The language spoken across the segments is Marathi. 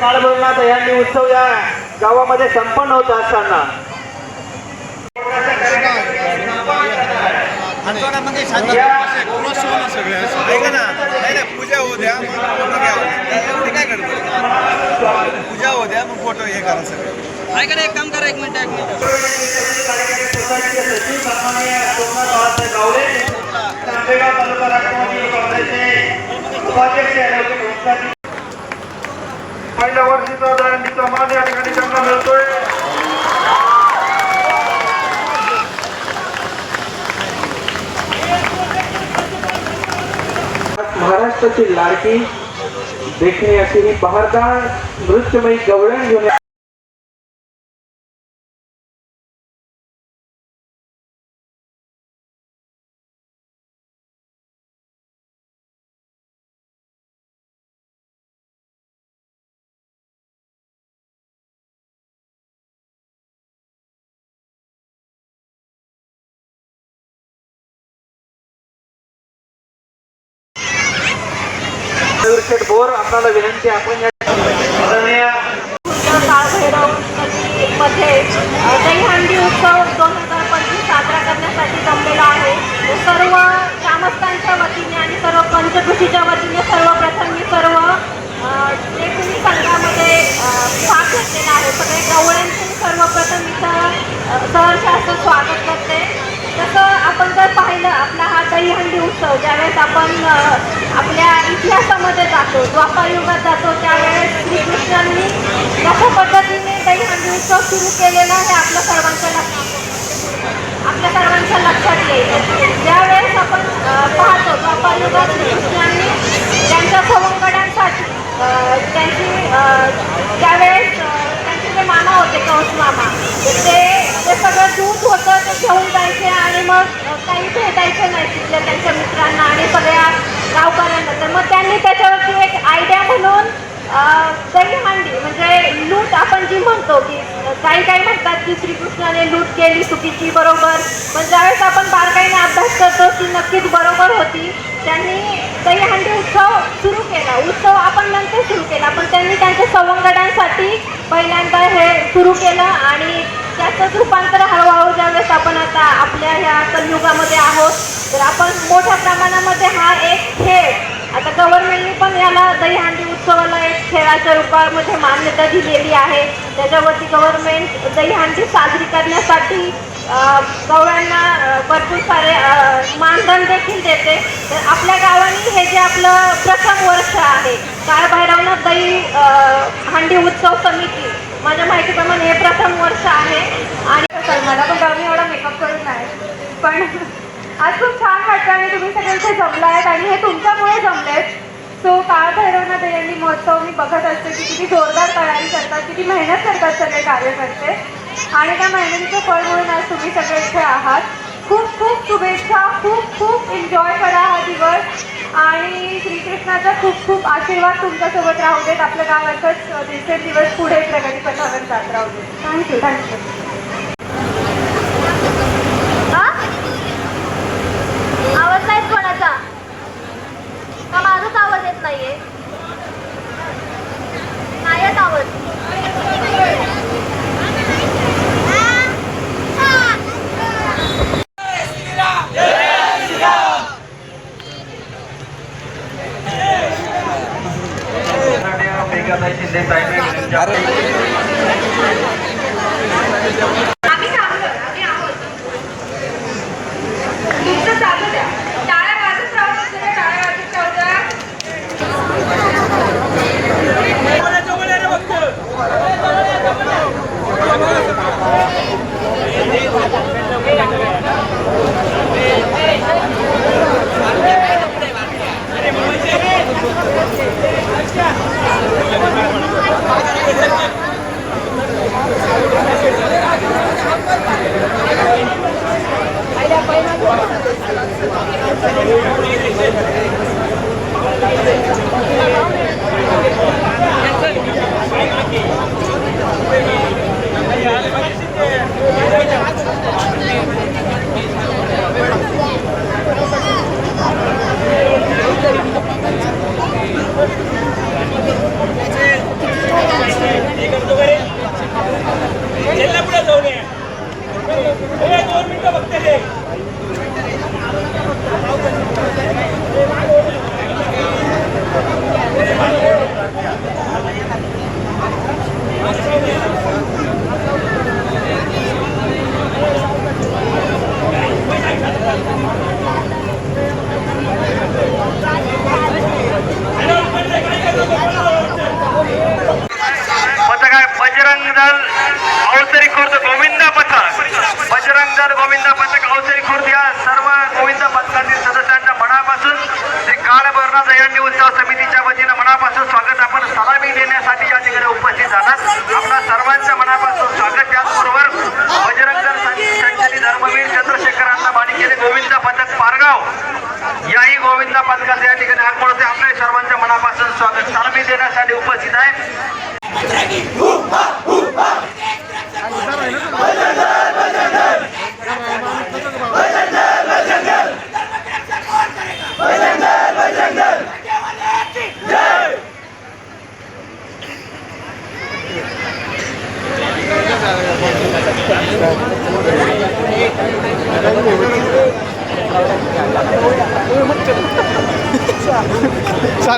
काळभैरवनाथ यांनी उत्सव या गावामध्ये संपन्न होत असताना. ऐका ना नाही नाही पूजा होऊ द्या पूजा होऊ द्या मग फोटो हे करा सगळे. ऐका ना, एक काम करा एक मिनिट एक मिनिट. महाराष्ट्राची लाडकी देखणी अशी ही बहारदार नृत्यमयी गवळण घेऊन मयूर बोर आपल्याला विनंती आपण या आदरणीयमध्ये दहीहंडी उत्सव दोन हजार पंचवीस साजरा करण्यासाठी जमलेला आहे. सर्व ग्रामस्थांच्या वतीने आणि सर्व पंचकृषीच्या वतीने सर्वप्रथम मी सर्व जे कुणी संघामध्ये भाग घेतलेला आहे. सगळे गवळ्यांचे सर्वप्रथम इथं अ, सहर्ष असं स्वागत करते. तसं आपण जर पाहिलं आपला हा दहीहंडी उत्सव ज्यावेळेस आपण आपल्या इतिहासामध्ये जातो द्वापार युगात जातो त्यावेळेस श्रीकृष्णांनी कशा पद्धतीने दहीहंडी उत्सव सुरू केलेला हे आपलं सर्वांच्या लक्षात आपल्या सर्वांच्या लक्षात येईल. ज्यावेळेस आपण पाहतो द्वापार युगात श्रीकृष्णांनी त्यांच्या सवंगड्यांसाठी अ, त्यांची अ, त्यावेळेस अ, त्यांचे जे मामा होते कंस मामा तर ते ते सगळं दूध होतं करायचे आणि मग काही भेटायचं नाही तिथल्या त्यांच्या मित्रांना आणि सगळ्या गावकऱ्यांना. तर मग त्यांनी त्याच्यावरती एक आयडिया म्हणून अ, दहीहंडी म्हणजे लूट आपण जी म्हणतो की काही काही म्हणतात की श्रीकृष्णाने लूट केली चुकीची बरोबर. पण ज्यावेळेस आपण बारकाईने अभ्यास करतो ती नक्कीच बरोबर होती. त्यांनी दहीहंडी उत्सव सुरू केला. उत्सव आपण नंतर सुरू केला. पण त्यांनी त्यांच्या सवंगडांसाठी पहिल्यांदा हे सुरू केलं आणि त्याचंच रूपांतर हळूहळू ज्यावेळेस आपण आता आपल्या ह्या कलयुगामध्ये आहोत तर आपण मोठ्या प्रमाणामध्ये हा एक खेळ आता गव्हर्नमेंटने पण याला दहीहंडी उत्सवाला एक खेळाच्या रूपामध्ये मान्यता दिलेली आहे. त्याच्यावरती गव्हर्नमेंट दहीहंडी साजरी करण्यासाठी अ, गवळ्यांना भरपूर सारे मानधन देखील देते. तर आपल्या गावाने हे जे आपलं प्रथम वर्ष आहे काळभैरवनाथ दही हंडी उत्सव समिती माझ्या माहितीप्रमाणे हे प्रथम वर्ष आहे. आणि मला पण गावी एवढा मेकअप करून नाही. पण आज खूप छान वाटतं आणि तुम्ही सगळे इथे जमला आहेत आणि हे तुमच्यामुळे जमलेत. सो काळ भैरवनाथ यांनी महोत्सव मी बघत असते की किती जोरदार तयारी करतात किती मेहनत करतात सगळे कार्यकर्ते. आणि त्या मेहनतीचं फळ म्हणून आज तुम्ही सगळे इथे आहात. खूप खूप शुभेच्छा खूप खूप एन्जॉय करा हा दिवस. आणि श्रीकृष्णाचा खूप खूप आशीर्वाद तुमच्यासोबत राहू देत. आपल्या गाव असंच दिवसेंदिवस पुढे प्रगतीपथावर जात राहू देत. Thank you thank you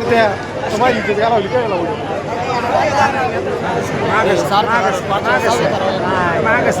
parte a tomar y te llegaba a. Magas, magas, magas, magas,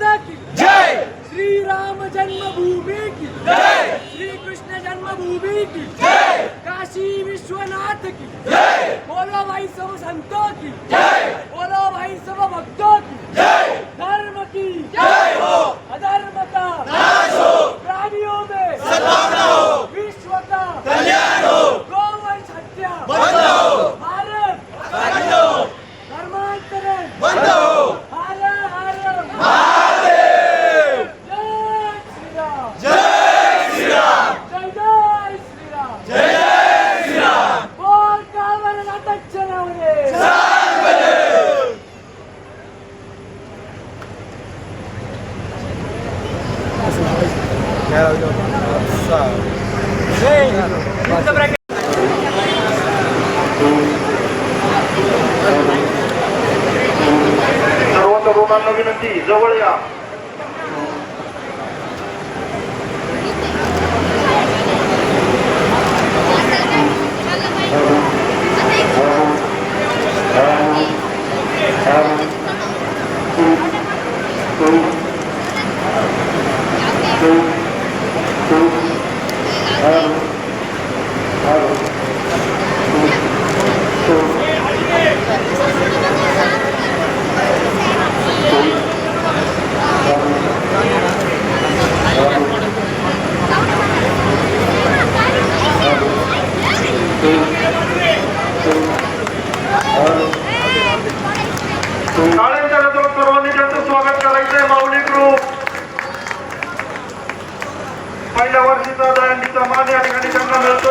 माता की। जय। श्री राम जन्मभूमि की। जय। श्री कृष्ण जन्मभूमि की। जय। काशी विश्वनाथ की। जय। बोलो भाई सब संतों सर्वांना विनंती जवळ या సమాజానికి అధికంగా వెళ్తూ